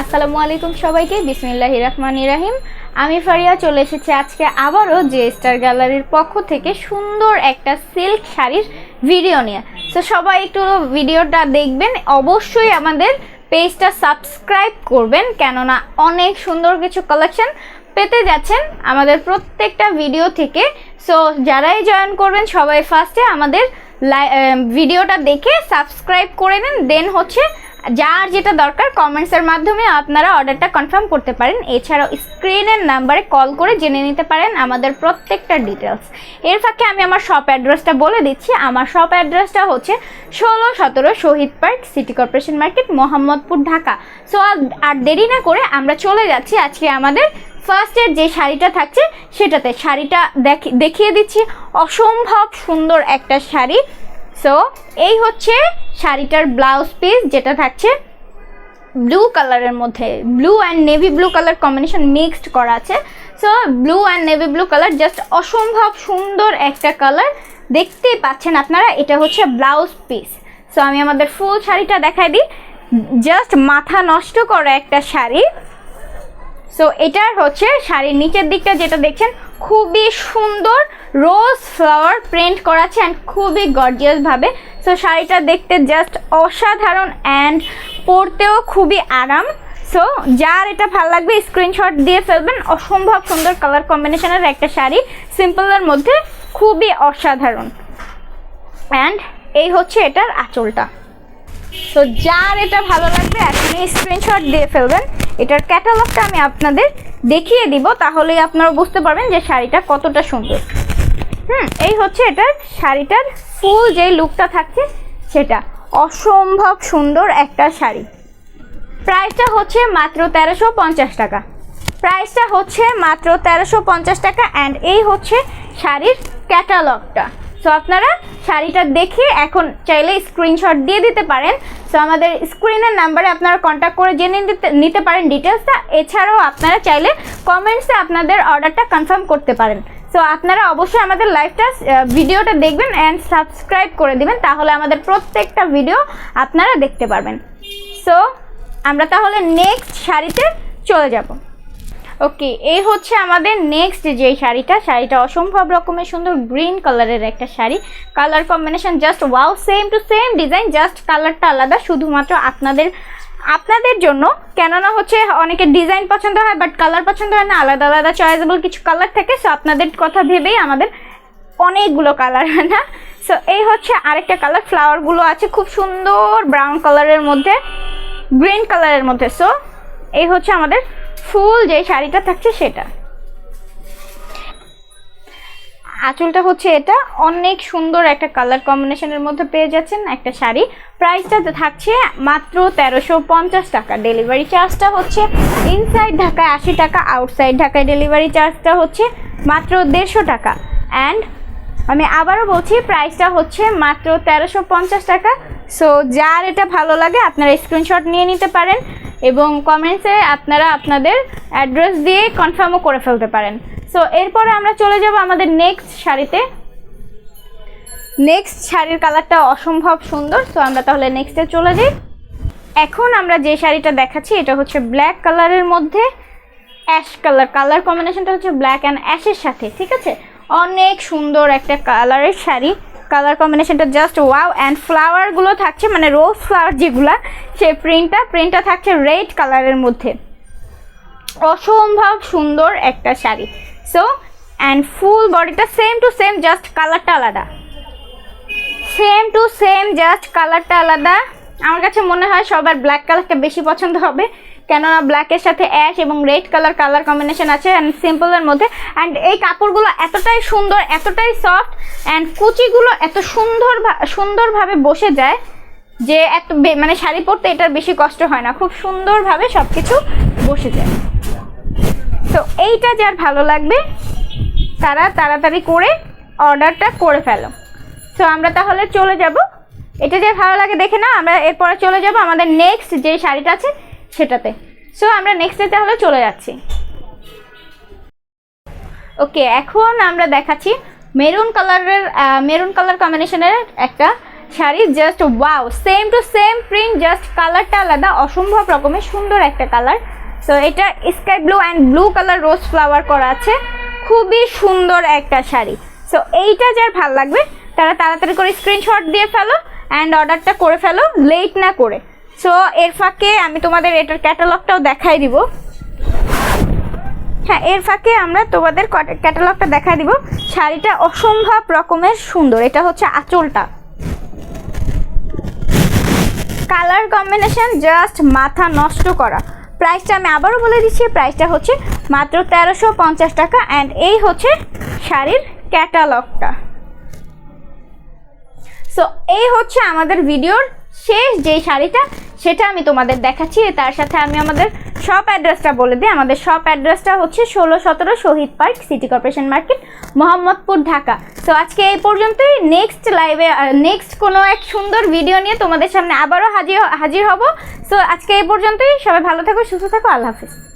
আসসালামু আলাইকুম সবাইকে বিসমিল্লাহ রহমান ইরাহিম আমি ফারিয়া, চলে এসেছি আজকে আবারও যে স্টার গ্যালারির পক্ষ থেকে সুন্দর একটা সিল্ক শাড়ির ভিডিও নিয়ে। তো সবাই একটু ভিডিওটা দেখবেন, অবশ্যই আমাদের পেজটা সাবস্ক্রাইব করবেন, কেননা অনেক সুন্দর কিছু কালেকশন পেতে যাচ্ছেন আমাদের প্রত্যেকটা ভিডিও থেকে। সো যারাই জয়েন করবেন, সবাই ফার্স্টে আমাদের ভিডিওটা দেখে সাবস্ক্রাইব করে নেন দেন হচ্ছে যার যেটা দরকার কমেন্টসের মাধ্যমে আপনারা অর্ডারটা কনফার্ম করতে পারেন। এছাড়াও স্ক্রিনের নাম্বারে কল করে জেনে নিতে পারেন আমাদের প্রত্যেকটা ডিটেলস এর ফাঁকে আমি আমার শপ অ্যাড্রেসটা বলে দিচ্ছি। আমার শপ অ্যাড্রেসটা হচ্ছে ষোলো সতেরো Shahid park city corporation market Mohammadpur, Dhaka. So আর দেরি না করে আমরা চলে যাচ্ছি আজকে আমাদের ফার্স্টের যে শাড়িটা থাকছে, সেটাতে। শাড়িটা দেখ- দেখিয়ে দিচ্ছি। অসম্ভব সুন্দর একটা শাড়ি। সো এই হচ্ছে শাড়িটার ব্লাউজ পিস যেটা থাকছে ব্লু কালারের মধ্যে। Blue and navy blue colour combination mixed করা আছে। So blue and navy blue colour just অসম্ভব সুন্দর একটা কালার দেখতেই পাচ্ছেন আপনারা, এটা হচ্ছে ব্লাউজ পিস সো আমি আমাদের ফুল শাড়িটা দেখাই দিই। জাস্ট মাথা নষ্ট করা একটা শাড়ি। সো এটার হচ্ছে শাড়ির নিচের দিকটা যেটা দেখছেন, খুবই সুন্দর রোজ ফ্লাওয়ার প্রিন্ট করা আছে অ্যান্ড খুবই গর্জিয়াস ভাবে। সো শাড়িটা দেখতে জাস্ট অসাধারণ অ্যান্ড পরতেও খুবই আরাম। সো যার এটা ভালো লাগবে স্ক্রিনশট দিয়ে ফেলবেন। অসম্ভব সুন্দর কালার কম্বিনেশনের একটা শাড়ি সিম্পলের মধ্যে খুবই অসাধারণ। অ্যান্ড এই হচ্ছে এটার আঁচলটা। তো যার এটা ভালো লাগবে এখনই স্ক্রিনশট দিয়ে ফেলবেন। এটার ক্যাটালগটা আমি আপনাদের দেখিয়ে দিব, তাহলেই আপনারা বুঝতে পারবেন যে শাড়িটা কতটা সুন্দর। হুম, এই হচ্ছে এটার শাড়িটার ফুল যে লুকটা থাকছে, সেটা। অসম্ভব সুন্দর একটা শাড়ি। প্রাইসটা হচ্ছে মাত্র তেরোশো পঞ্চাশ টাকা। প্রাইসটা হচ্ছে মাত্র তেরোশো পঞ্চাশ টাকা অ্যান্ড এই হচ্ছে শাড়ির ক্যাটালগটা সো আপনারা শাড়িটা দেখে এখন চাইলে স্ক্রিনশট দিয়ে দিতে পারেন। সো আমাদের স্ক্রিনের নাম্বারে আপনারা কন্ট্যাক্ট করে জেনে নিতে পারেন ডিটেলসটা এছাড়াও আপনারা চাইলে কমেন্টসে আপনাদের অর্ডারটা কনফার্ম করতে পারেন। সো আপনারা অবশ্যই আমাদের লাইভটা ভিডিওটা দেখবেন অ্যান্ড সাবস্ক্রাইব করে দিবেন। তাহলে আমাদের প্রত্যেকটা ভিডিও আপনারা দেখতে পারবেন। সো আমরা তাহলে নেক্সট শাড়িতে চলে যাব। ওকে এই হচ্ছে আমাদের নেক্সট যে শাড়িটা শাড়িটা অসম্ভব রকমের সুন্দর গ্রিন কালারের একটা sari. Colour combination just wow same to same design just কালারটা আলাদা, শুধুমাত্র আপনাদের আপনাদের জন্য। কেননা হচ্ছে অনেকে ডিজাইন পছন্দ হয় বাট কালার পছন্দ হয় না, আলাদা আলাদা চয়েসেবল কিছু কালার থাকে সো আপনাদের কথা ভেবেই আমাদের অনেকগুলো কালার হয় না। সো এই হচ্ছে আরেকটা কালার ফ্লাওয়ারগুলো আছে খুব সুন্দর ব্রাউন কালারের মধ্যে গ্রিন কালারের মধ্যে। সো এই হচ্ছে আমাদের ফুল যে শাড়িটা থাকছে সেটা। আঁচলটা হচ্ছে এটা। অনেক সুন্দর একটা কালার কম্বিনেশনের মধ্যে পেয়ে যাচ্ছেন একটা শাড়ি। প্রাইসটা থাকছে মাত্র তেরোশো পঞ্চাশ টাকা। ডেলিভারি চার্জটা হচ্ছে ইনসাইড ঢাকায় আশি টাকা আউটসাইড ঢাকায় ডেলিভারি চার্জটা হচ্ছে মাত্র দেড়শো টাকা। অ্যান্ড আমি আবারও বলছি প্রাইসটা হচ্ছে মাত্র তেরোশো পঞ্চাশ টাকা। সো যার এটা ভালো লাগে, আপনারা স্ক্রিনশট নিয়ে নিতে পারেন এবং কমেন্টসে আপনারা আপনাদের অ্যাড্রেস দিয়ে কনফার্মও করে ফেলতে পারেন। সো এরপরে আমরা চলে যাব আমাদের নেক্সট শাড়িতে। নেক্সট শাড়ির কালারটা অসম্ভব সুন্দর। সো আমরা তাহলে নেক্সটে চলে যাই। এখন আমরা যে শাড়িটা দেখাচ্ছি, এটা হচ্ছে ব্ল্যাক কালারের মধ্যে অ্যাশ কালার কালার কম্বিনেশনটা হচ্ছে ব্ল্যাক অ্যান্ড অ্যাশের সাথে, ঠিক আছে? অনেক সুন্দর একটা কালারের শাড়ি। কালার কম্বিনেশনটা জাস্ট ওয়াও অ্যান্ড ফ্লাওয়ারগুলো থাকছে মানে রোজ ফ্লাওয়ার যেগুলা, সেই প্রিন্টটা প্রিন্টটা থাকছে রেড কালারের মধ্যে। অসম্ভব সুন্দর একটা শাড়ি। সো অ্যান্ড ফুল বডিটা সেম টু সেম জাস্ট কালারটা আলাদা। সেম টু সেম জাস্ট কালারটা আলাদা। আমার কাছে মনে হয় সবার ব্ল্যাক কালারটা বেশি পছন্দ হবে। কেননা ব্ল্যাকের সাথে অ্যাশ এবং রেড কালার কালার কম্বিনেশন আছে অ্যান্ড সিম্পলের মধ্যে। অ্যান্ড এই কাপড়গুলো এতটাই সুন্দর, এতটাই সফট অ্যান্ড কুচিগুলো এত সুন্দর সুন্দরভাবে বসে যায় যে এত মানে শাড়ি পরতে এটার বেশি কষ্ট হয় না। খুব সুন্দরভাবে সব কিছু বসে যায়। তো এইটা যার ভালো লাগবে, তারা তাড়াতাড়ি করে অর্ডারটা করে ফেলো। তো আমরা তাহলে চলে যাব। এটা যে ভালো লাগে দেখে না আমরা এরপরে চলে যাব আমাদের নেক্সট যে শাড়িটা আছে সেটাতে। সো আমরা নেক্সটে তাহলে চলে যাচ্ছি। ওকে এখন আমরা দেখাচ্ছি মেরুন কালারের মেরুন কালার কম্বিনেশনের একটা sari just wow same to same print just কালারটা আলাদা, অসম্ভব রকমের সুন্দর একটা কালার সো এটা sky blue and blue colour rose flower করা আছে। খুবই সুন্দর একটা শাড়ি। সো এইটা যার ভালো লাগবে, তারা তাড়াতাড়ি করে স্ক্রিনশট দিয়ে ফেলো অ্যান্ড অর্ডারটা করে ফেলো লেট না করে। সো এর ফাঁকে আমি তোমাদের এটার ক্যাটালগটাও দেখাই দিব। হ্যাঁ এর ফাঁকে আমরা তোমাদের ক্যাটালগটা দেখাই দিব। শাড়িটা অসম্ভব রকমের সুন্দর, এটা হচ্ছে আঁচলটা। কালার কম্বিনেশন জাস্ট মাথা নষ্ট করা। প্রাইসটা আমি আবারও বলে দিচ্ছি প্রাইসটা হচ্ছে মাত্র তেরোশো পঞ্চাশ টাকা অ্যান্ড এই হচ্ছে শাড়ির ক্যাটালগটা সো এই হচ্ছে আমাদের ভিডিওর শেষ যে শাড়িটা সেটা আমি তোমাদের দেখাচ্ছি। তার সাথে আমি আমাদের শপ অ্যাড্রেসটা বলে দিই। আমাদের শপ অ্যাড্রেসটা হচ্ছে ষোলো সতেরো Shahid park city corporation market Mohammadpur, Dhaka. তো আজকে এই পর্যন্তই। নেক্সট লাইভে নেক্সট কোনো এক সুন্দর ভিডিও নিয়ে তোমাদের সামনে আবারও হাজির হাজির হব। সো আজকে এই পর্যন্তই। সবাই ভালো থাকো, সুস্থ থাকো। আল্লাহ হাফিজ।